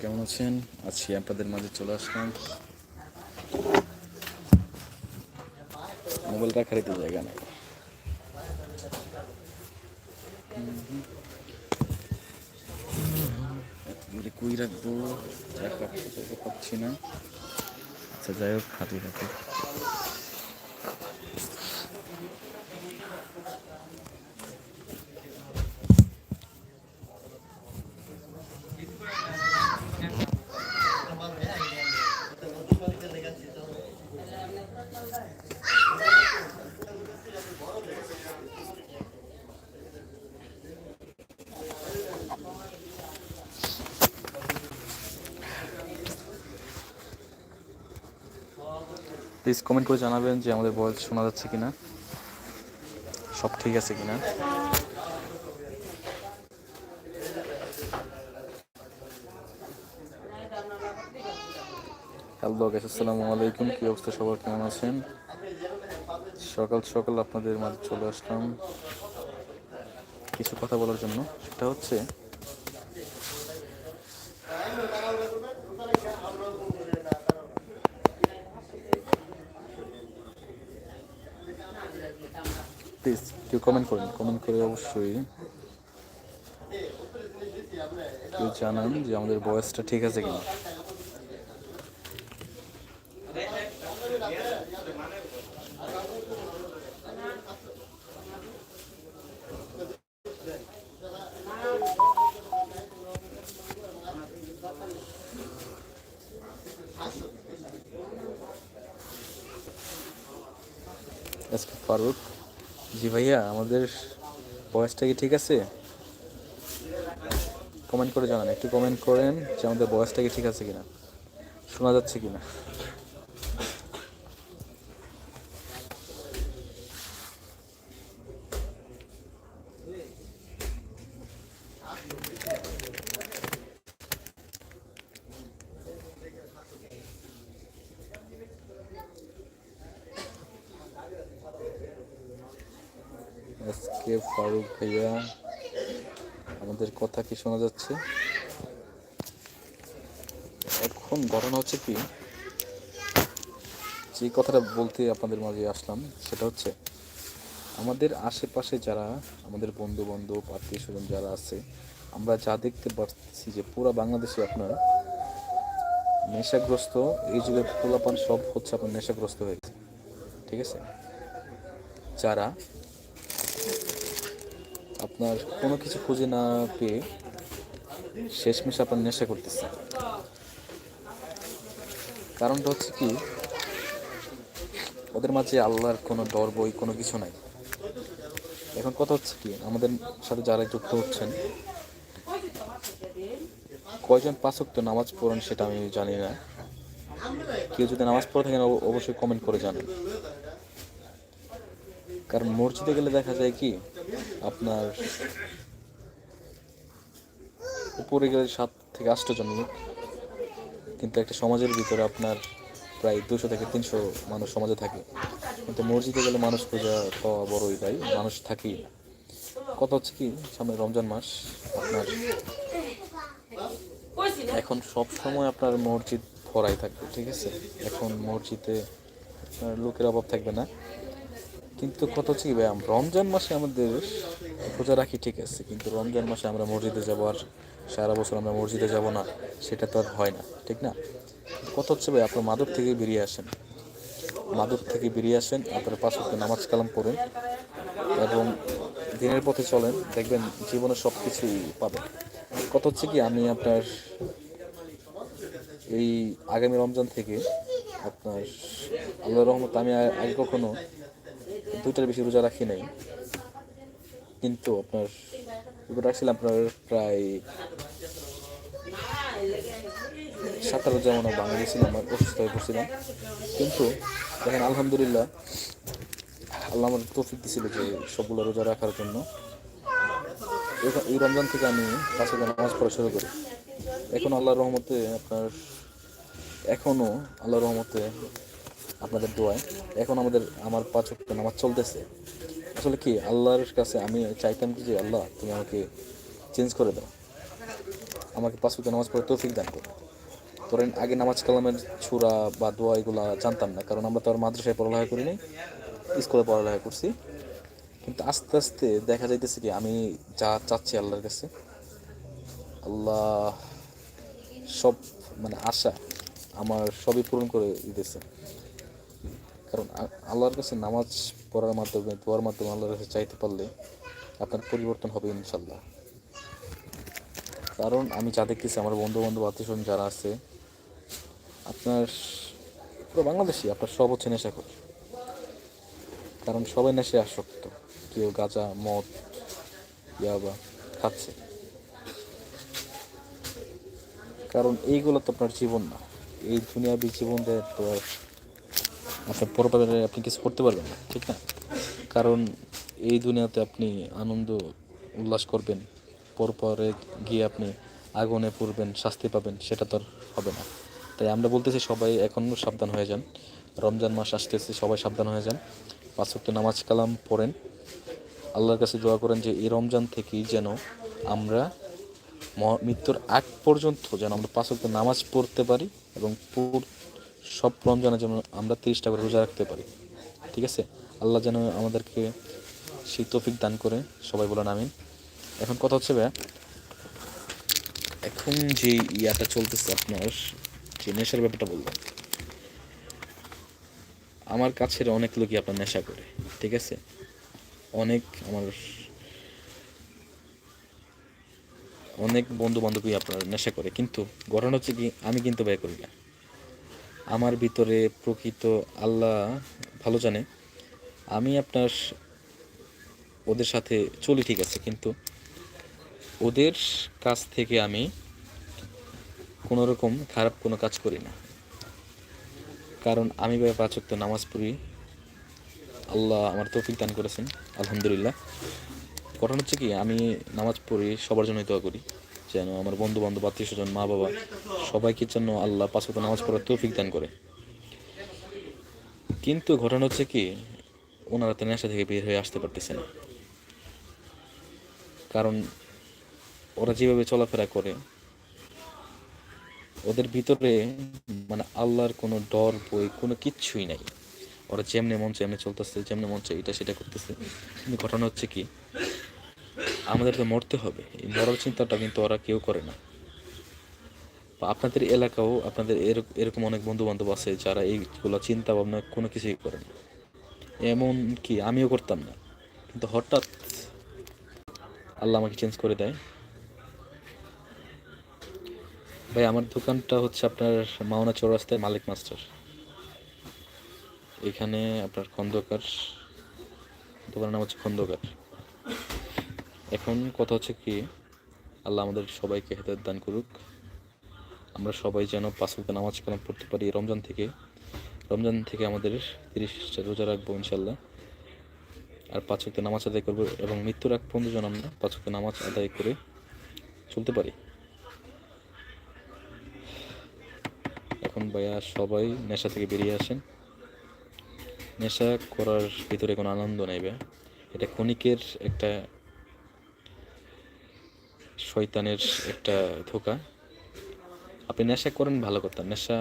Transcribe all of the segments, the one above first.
কেমন আছেন? আজকে আপনাদের মাঝে চলে আসলাম। মোবাইল রাখার একটু জায়গা নেই। কুই রাখব? পাচ্ছি না। আচ্ছা যাই হোক, হাতি রাখি। প্লিজ কমেন্ট করে জানাবেন যে আমাদের ভয়েস শোনা যাচ্ছে কিনা। সব ঠিক আছে কিনা। হ্যালো গাইস আসসালামু আলাইকুম। কি অবস্থা? সবার কেমন আছেন? সকাল সকাল আপনাদের মাঝে চলে আসলাম। কিছু কথা বলার জন্য। সেটা হচ্ছে প্লিজ কেউ কমেন্ট করেন কমেন্ট করে অবশ্যই কেউ জানান যে আমাদের বয়সটা ঠিক আছে কিনা। এসকে ফারুক জি ভাইয়া, আমাদের বয়সটা কি ঠিক আছে? কমেন্ট করে জানান, একটু কমেন্ট করেন যে আমাদের বয়সটা কি ঠিক আছে কিনা, শোনা যাচ্ছে কিনা। এসকে ফারুক ভাইয়া আমাদের কথা কি শোনা যাচ্ছে? এখন ঘটনা হচ্ছে কি, যে কথাটা বলতে আপনাদের মাঝে আসলাম সেটা হচ্ছে, আমাদের আশেপাশে যারা আমাদের বন্ধু বান্ধব আত্মীয় স্বজন যারা আছে, আমরা যা দেখতে পাচ্ছি যে পুরো বাংলাদেশে আপনার নেশাগ্রস্ত, এই যুগের পোলাপান সব হচ্ছে আপনার নেশাগ্রস্ত হয়েছে ঠিক আছে? যারা আপনার কোনো কিছু খুঁজে না পেয়ে শেষমেশ আপনার নেশা করতেছে। কারণটা হচ্ছে কি, ওদের মাঝে আল্লাহর কোনো ডর, বই, কোনো কিছু নাই। এখন কথা হচ্ছে কি, আমাদের সাথে যারা যুক্ত হচ্ছেন, কয়জন পাঁচক্ত নামাজ পড়েন সেটা আমি জানি না। কেউ যদি নামাজ পড়ে থাকেন, অব- অবশ্যই কমেন্ট করে জানান। কারণ মসজিদে গেলে দেখা যায় কি আপনার উপরে গেলে সাত থেকে আটটা লোক। কিন্তু একটা সমাজের ভিতরে আপনার প্রায় দুশো থেকে তিনশো মানুষ সমাজে থাকে। কিন্তু মসজিদে গেলে মানুষ পূজা পাওয়া বড়ই ভাই মানুষ থাকেই না। কথা হচ্ছে কি, সামনে রমজান মাস, আপনার এখন সব সময় আপনার মসজিদ ভরাই থাকবে, ঠিক আছে? এখন মসজিদে লোকের অভাব থাকবে না। কিন্তু কথা হচ্ছে কি ভাই রমজান মাসে আমাদের রোজা রাখি ঠিক আছে, কিন্তু রমজান মাসে আমরা মসজিদে যাব আর সারা বছর আমরা মসজিদে যাব না, সেটা তো আর হয় না, ঠিক না? কথা হচ্ছে ভাই, আপনার মাদক থেকে বেরিয়ে আসেন। মাদক থেকে বেরিয়ে আসেন, আপনার ওয়াক্ত নামাজ কালাম করেন এবং দিনের পথে চলেন, দেখবেন জীবনে সব কিছুই পাবেন। কথা হচ্ছে কি, আমি আপনার এই আগামী রমজান থেকে আপনার আল্লাহ রহমত আমি আগে কখনো দুইটার বেশি রোজা রাখি নাই। কিন্তু আপনার রোজা রাখছিলাম আপনার প্রায় সাতটা রোজা মনে ভাঙে আমার অসুস্থ হয়ে পড়ছিলাম। কিন্তু দেখেন, আলহামদুলিল্লাহ, আল্লাহ আমার তৌফিক দিছিল যে সবগুলো রোজা রাখার জন্য। এই- রমজান থেকে আমি পাঁচ নামাজ পড়া শুরু করি। এখন আল্লাহর রহমতে আপনার এখনও আল্লাহর রহমতে আপনাদের দোয়ায়। এখন আমাদের, আমার পাঁচ নামাজ চলতেছে। আসলে কি, আল্লাহর কাছে আমি চাইতাম কি যে, আল্লাহ, তুমি আমাকে চেঞ্জ করে দাও। আমাকে পাঁচ নামাজ পড়ে তৌফিক দান করো। ধরেন, আগে নামাজ কালামের ছুরা বা দোয়া এগুলা জানতাম না, কারণ আমরা তো আর মাদ্রাসায় পড়ালেখা করি নাই, স্কুলে পড়ালেখা করছি। কিন্তু আস্তে আস্তে দেখা যাইতেছে কি, আমি যা চাচ্ছি আল্লাহর কাছে, আল্লাহ সব মানে আশা আমার সবই পূরণ করে দিতেছে। কারণ আল্লাহর কাছে নামাজ পড়ার মাধ্যমে, দোয়ার মাধ্যমে আল্লাহর কাছে চাইতে পারলে আপনার পরিবর্তন হবে ইনশাল্লাহ কারণ আমি যা দেখতেছি, আমার বন্ধু বান্ধব আত্মীয় যারা আছে, আপনার পুরো বাংলাদেশি আপনার সব হচ্ছে নেশা নেশাখোর। কারণ সবাই নেশে আসক্ত। কেউ গাঁজা, মদ, ইয়াবা খাচ্ছে। কারণ এইগুলো তো আপনার জীবন না। এই দুনিয়াবি জীবন দিয়ে তো আর আপনার পরপারে আপনি কিছু করতে পারবেন না, ঠিক না? কারণ এই দুনিয়াতে আপনি আনন্দ উল্লাস করবেন পরপরে গিয়ে আপনি আগুনে পড়বেন, শাস্তি পাবেন, সেটা তো আর হবে না। তাই আমরা বলতেছি সবাই এখন সাবধান হয়ে যান। রমজান মাস আসতেছে, সবাই সাবধান হয়ে যান। পাঁচ ওয়াক্ত নামাজ কালাম পড়েন। আল্লাহর কাছে দোয়া করেন যে, এই রমজান থেকেই যেন আমরা মৃত্যুর আগ পর্যন্ত যেন আমরা পাঁচ ওয়াক্ত নামাজ পড়তে পারি এবং সব রমজানে যেন আমরা তিরিশটা করে রোজা রাখতে পারি, ঠিক আছে? আল্লাহ যেন আমাদেরকে সেই তৌফিক দান করে, সবাই বলেন আমিন। এখন কথা হচ্ছে ভাইয়া, এখন যে ইয়াটা চলতেছে আপনার, যে নেশার ব্যাপারটা বললাম আমার কাছের অনেক লোকই আপনার নেশা করে, ঠিক আছে? অনেক আমার, অনেক বন্ধু বান্ধবী আপনার নেশা করে, কিন্তু ঘটনা হচ্ছে কি, আমি কিন্তু ব্যয় করি না। আমার ভিতরে প্রকৃত আল্লাহ ভালো জানে। আমি আপনার ওদের সাথে চলি ঠিক আছে, কিন্তু ওদের কাছ থেকে আমি কোনো রকম খারাপ কোনো কাজ করি না। কারণ আমি ভাই পাঁচ ওয়াক্ত নামাজ পড়ি। আল্লাহ আমার তৌফিক দান করেছেন, আলহামদুলিল্লাহ। ঘটনা হচ্ছে কি, আমি নামাজ পড়ি, সবার জন্যই দোয়া করি। যেন আমার বন্ধু বান্ধব আত্মীয় স্বজন, মা বাবা সবাইকে যেন আল্লাহ পাঁচ নামাজ পড়ার তৌফিক দান করে। কিন্তু ঘটনা হচ্ছে কি, ওনারা তো নেশা থেকে বের হয়ে আসতে পারতেছে না। কারণ ওরা যেভাবে চলাফেরা করে, ওদের ভিতরে মানে আল্লাহর কোনো ডর বই কোনো কিচ্ছুই নাই। ওরা যেমনে মন চায়, এমনি চলতেছে, যেমনে মন চায়, এটা সেটা করতেছে। কিন্তু ঘটনা হচ্ছে কি আমাদের তো মরতে হবে। এই মরার চিন্তাটা কিন্তু ওরা কেউ করে না। আপনাদের এলাকাও আপনাদের এরক- এরকম অনেক বন্ধু বান্ধব আছে যারা এইগুলো চিন্তা ভাবনা কোনো কিছুই করে না। এমন কি আমিও করতাম না। কিন্তু হঠাৎ আল্লাহ আমাকে চেঞ্জ করে দেয়। ভাই, আমার দোকানটা হচ্ছে আপনার মাওনা চৌরাস্তায় মালিক মাস্টার। এখানে আপনার খন্দকার। দোকানের নাম হচ্ছে খন্দকার। এখন কথা হচ্ছে কি, আল্লাহ আমাদের সবাইকে হেদায়ত দান করুক। আমরা সবাই যেন পাঁচ ওয়াক্ত নামাজ কালাম পড়তে পারি রমজান থেকে। রমজান থেকে আমাদের তিরিশটা রোজা রাখব ইনশাল্লাহ আর পাঁচ নামাজ আদায় করব এবং মৃত্যুর আগ পর্যন্ত যেন আমরা পাঁচ নামাজ আদায় করে চলতে পারি। এখন ভাইয়া সবাই নেশা থেকে বেরিয়ে আসেন। নেশা করার ভিতরে কোনো আনন্দ নেই এটা ক্ষণিকের একটা শয়তানের একটা ধোকা। আপনি নেশা করেন, ভালো কথা। নেশা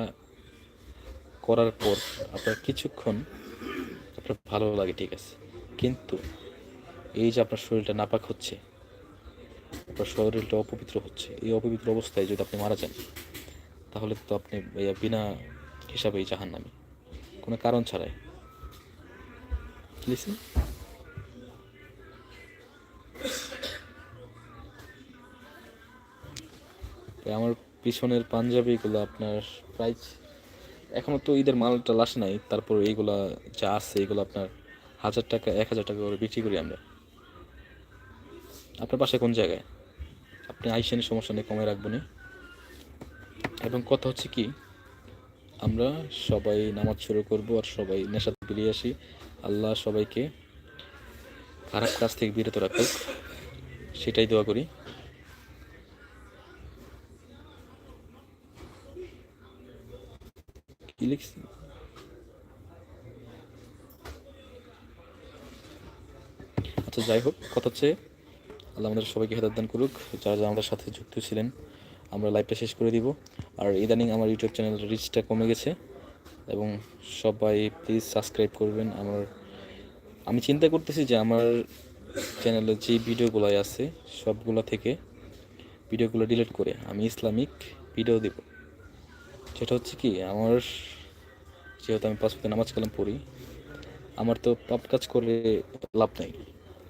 করার পর আপনার কিছুক্ষণ আপনার ভালো লাগে, ঠিক আছে। কিন্তু এই যে আপনার শরীরটা নাপাক হচ্ছে, আপনার শরীরটা অপবিত্র হচ্ছে, এই অপবিত্র অবস্থায় যদি আপনি মারা যান, তাহলে তো আপনি বিনা হিসাবেই জাহান নামে কোনো কারণ ছাড়াই। লিসেন আমার পিছনের পাঞ্জাবিগুলো আপনার প্রাইস এখনও তো ঈদের মালটা লাস নাই, তারপর এইগুলা যা আছে এগুলো আপনার হাজার টাকা, এক হাজার টাকা করে বিক্রি করি আমরা। আপনার পাশে কোন জায়গায়? আপনি আইসেন, সমস্যা নেই কমে রাখব না। এবং কথা হচ্ছে কি, আমরা সবাই নামাজ শুরু করব আর সবাই নেশা বেরিয়ে আসি। আল্লাহ সবাইকে খারাপ কাজ থেকে বিরত রাখুক, সেটাই দোয়া করি। লিখছি আচ্ছা যাই হোক, কথা হচ্ছে, আল্লাহ আমাদের সবাইকে হেদাত দান করুক, যারা যারা আমাদের সাথে যুক্ত ছিলেন, আমরা লাইভটা শেষ করে দিব। আর ইদানিং আমার ইউটিউব চ্যানেলের রিচটা কমে গেছে, এবং সবাই প্লিজ সাবস্ক্রাইব করবেন। আমার, আমি চিন্তা করতেছি যে আমার চ্যানেলে যে ভিডিওগুলো আছে, সবগুলো থেকে ভিডিওগুলো ডিলিট করে আমি ইসলামিক ভিডিও দেব। সেটা হচ্ছে কি, আমার যেহেতু আমি পাঁচ নামাজ কালাম পড়ি, আমার তো পাপ কাজ করে লাভ নাই।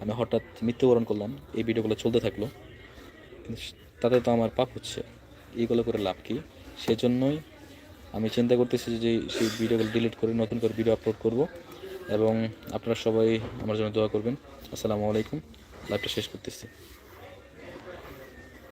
আমি হঠাৎ মৃত্যুবরণ করলাম, এই ভিডিওগুলো চলতে থাকল। তাতে তো আমার পাপ হচ্ছে, এইগুলো করে লাভ কি? সেজন্যই আমি চিন্তা করতেছি যে সেই ভিডিওগুলো ডিলিট করে নতুন করে ভিডিও আপলোড করব। এবং আপনারা সবাই আমার জন্য দোয়া করবেন। আসসালামু আলাইকুম, লাইভটা শেষ করতেছি।